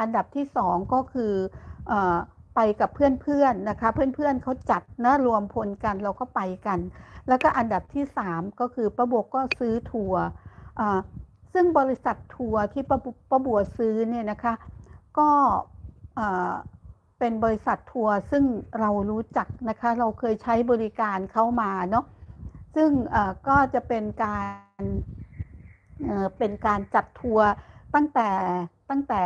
อันดับที่สองก็คืออไปกับเพื่อนๆนะคะเพื่อนๆเขาจัดนะรวมพลกันเราก็ไปกัน แล้วก็อันดับที่สามก็คือป้าบัวก็ซื้อทัวร์ซึ่งบริษัททัวร์ที่ป้าบัวป้าบัวซื้อเนี่ยนะคะก็เป็นบริษัททัวร์ซึ่งเรารู้จักนะคะเราเคยใช้บริการเข้ามาเนาะซึ่งก็จะเป็นการเเป็นการจัดทัวร์ตั้งแต่ตั้งแต่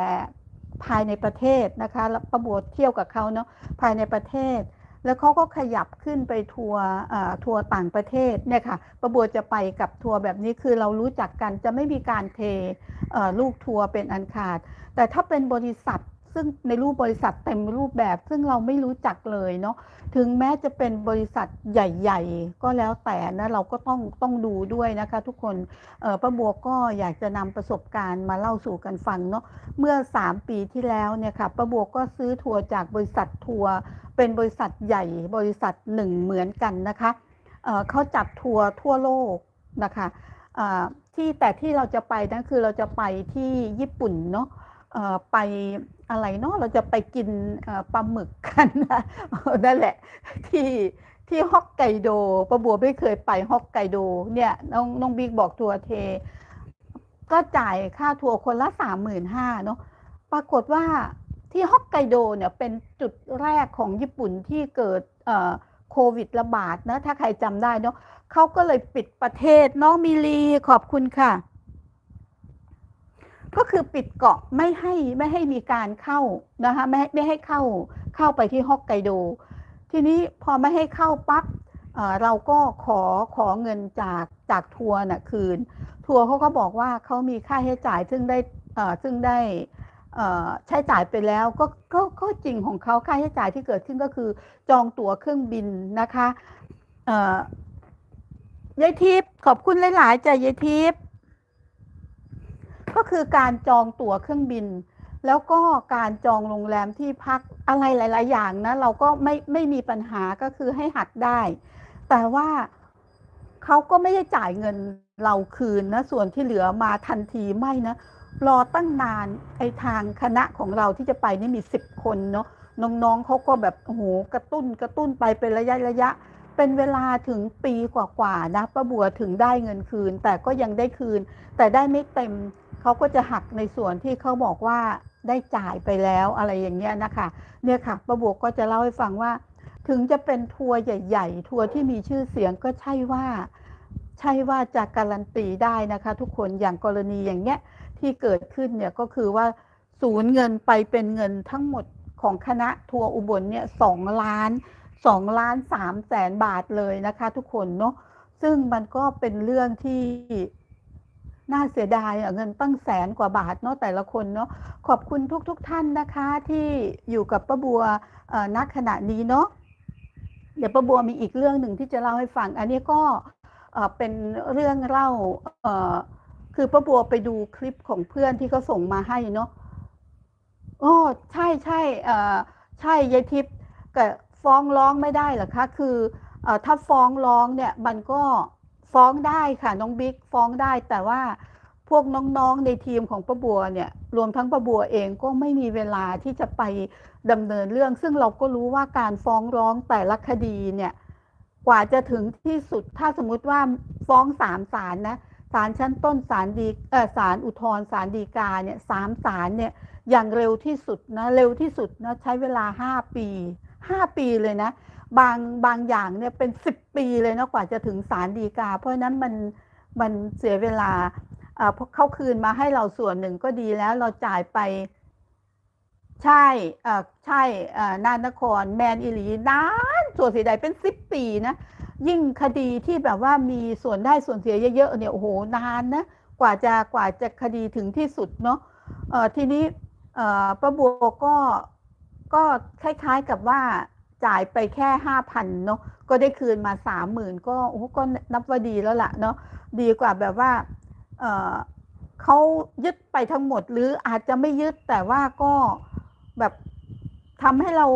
ภายในประเทศนะคะแล้วประบวเที่ยวกับเขาเนาะภายในประเทศ แล้วเขาก็ขยับขึ้นไปทัวร์ทัวร์ต่างประเทศเนี่ยค่ะประบัวจะไปกับทัวร์แบบนี้คือเรารู้จักกันจะไม่มีการเทลูกทัวร์เป็นอันขาด แต่ถ้าเป็นบริษัท ซึ่งในรูปบริษัทเต็มรูปแบบ ซึ่งเราไม่รู้จักเลยเนาะถึงแม้จะเป็นบริษัทใหญ่ ๆ ก็แล้วแต่นะเราก็ต้องต้องดูด้วยนะคะ ทุกคนเออป้าบัวก็อยากจะนำประสบการณ์มาเล่าสู่กันฟังเนาะเมื่อ 3 ปีที่แล้วเนี่ยค่ะป้าบัวก็ซื้อทัวร์จากบริษัททัวร์เป็นบริษัทใหญ่บริษัทหนึ่งเหมือนกันนะคะเออเขาจัดทัวร์ทั่วโลกนะคะที่แต่ที่เราจะไปนั่นคือเราจะไปที่ญี่ปุ่นเนาะ ไปอะไรเนาะเราจะไปกินปลาหมึกกันนะนั่นแหละที่ที่ฮอกไกโดประบัวไม่เคยไปฮอกไกโดเนี่ยน้องน้องบิ๊กบอกทัวร์เท ก็จ่ายค่าทัวร์คนละสามหมื่นห้าเนาะปรากฏว่าที่ฮอกไกโดเนี่ยเป็นจุดแรกของญี่ปุ่นที่เกิดโควิดระบาดนะ ถ้าใครจำได้เนาะเขาก็เลยปิดประเทศน้องมิลีขอบคุณค่ะ ก็คือปิดเกาะไม่ให้ไม่ให้มีการเข้านะคะไม่ไม่ให้เข้าเข้าไปที่ฮอกไกโด ทีนี้พอไม่ให้เข้าปั๊บเราก็ขอขอเงินจากจากทัวร์น่ะคืน ทัวร์เขาก็บอกว่าเขามีค่าใช้จ่ายซึ่งได้ซึ่งได้ใช้จ่ายไปแล้วก็ก็ก็จริงของเขาค่าใช้จ่ายที่เกิดขึ้นก็คือจองตั๋วเครื่องบินนะคะยายทิพย์ขอบคุณหลาย ๆจ้ะยายทิพย์ ก็คือการจองตั๋วเครื่องบิน แล้วก็การจองโรงแรมที่พักอะไรหลาย ๆ อย่างนะเราก็ไม่ไม่มีปัญหาก็คือให้หักได้ แต่ว่าเขาก็ไม่ได้จ่ายเงินเราคืนนะส่วนที่เหลือมาทันทีไม่นะรอตั้งนานไอ้ทางคณะของเราที่จะไปนี่มีสิบคนเนาะน้องๆเขาก็แบบโอ้โหกระตุ้นกระตุ้นไปเป็นระยะระยะ เป็นเวลาถึงปีกว่าๆนะป้าบัวถึงได้เงินคืน แต่ก็ยังได้คืน แต่ได้ไม่เต็ม เขาก็จะหักในส่วนที่เขาบอกว่าได้จ่ายไปแล้วอะไรอย่างเงี้ยนะคะเนี่ยค่ะป้าบัวก็จะเล่าให้ฟังว่า ถึงจะเป็นทัวร์ใหญ่ ๆ ทัวร์ที่มีชื่อเสียงก็ใช่ว่า ใช่ว่าจะการันตีได้นะคะ ทุกคนอย่างกรณีอย่างเงี้ยที่เกิดขึ้นเนี่ยก็คือว่าสูญเงินไปเป็นเงินทั้งหมดของคณะทัวร์อุบลเนี่ยสองล้านสองล้านสามแสนบาทเลยนะคะ ทุกคนเนาะซึ่งมันก็เป็นเรื่องที่ น่าเสียดายเงินตั้งแสนกว่าบาทเนาะแต่ละคนเนาะขอบคุณทุกๆทท่านนะคะที่อยู่กับป้าบัวเอ่อณขณะนี้เนาะเดี๋ยวป้าบัวมีอีกเรื่องหนึ่งที่จะเล่าให้ฟัง อันนี้ก็เป็นเรื่องเล่าคือป้าบัวไปดูคลิปของเพื่อนที่เขาส่งมาให้เนาะโอ้ใช่ใช่เอ่ใช่ยายทิพย์ก็ฟ้องร้องไม่ได้เหรอคะ คืออถ้าฟ้องร้องเนี่ยมันก็ ฟ้องได้ค่ะน้องบิ๊กฟ้องได้แต่ว่าพวกน้องๆในทีมของป้าบัวเนี่ย รวมทั้งป้าบัวเองก็ไม่มีเวลาที่จะไปดำเนินเรื่อง ซึ่งเราก็รู้ว่าการฟ้องร้องแต่ละคดีเนี่ย กว่าจะถึงที่สุดถ้าสมมุติว่าฟ้องสามศาลนะศาลชั้นต้นศาลดีเออศาลอุทธรณ์ศาลฎีกาเนี่ยสามศาลเนี่ยอย่างเร็วที่สุดนะเร็วที่สุดนะใช้เวลาห้าปีห้าปีเลยนะ บางบางอย่างเนี่ยเป็นสิบปีเลยนะกว่าจะถึงศาลฎีกา เพราะนั้นมันมันเสียเวลาอ่าพอเข้าคืนมาให้เราส่วนหนึ่งก็ดีแล้วเราจ่ายไป ใช่อ่อใช่อ่อนานคร แมนอิลีนานส่วนเสียดเป็นสิบปีนะยิ่งคดีที่แบบว่ามีส่วนได้ส่วนเสียเยอะๆเนี่ยโอ้โหนานนะกว่าจะกว่าจะคดีถึงที่สุดเนาะเออทีนี้อ่อป้าบัวก็ก็คล้ายๆกับว่า จ่ายไปแค่ห้าพันเนาะก็ได้คืนมาสามหมื่นก็โอ้ก็นับว่าดีแล้วล่ะเนาะดีกว่าแบบว่าเออเขายึดไปทั้งหมดหรืออาจจะไม่ยึดแต่ว่าก็แบบทำให้เรา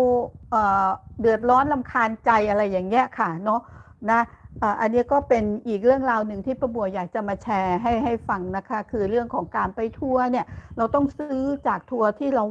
เออเดือดร้อนลำคาญใจอะไรอย่างเงี้ยค่ะเนาะนะอันนี้ก็เป็นอีกเรื่องราวหนึ่งที่ประบัวอยากจะมาแชร์ให้ให้ฟังนะคะ คือเรื่องของการไปทัวร์เนี่ย เราต้องซื้อจากทัวร์ที่เรา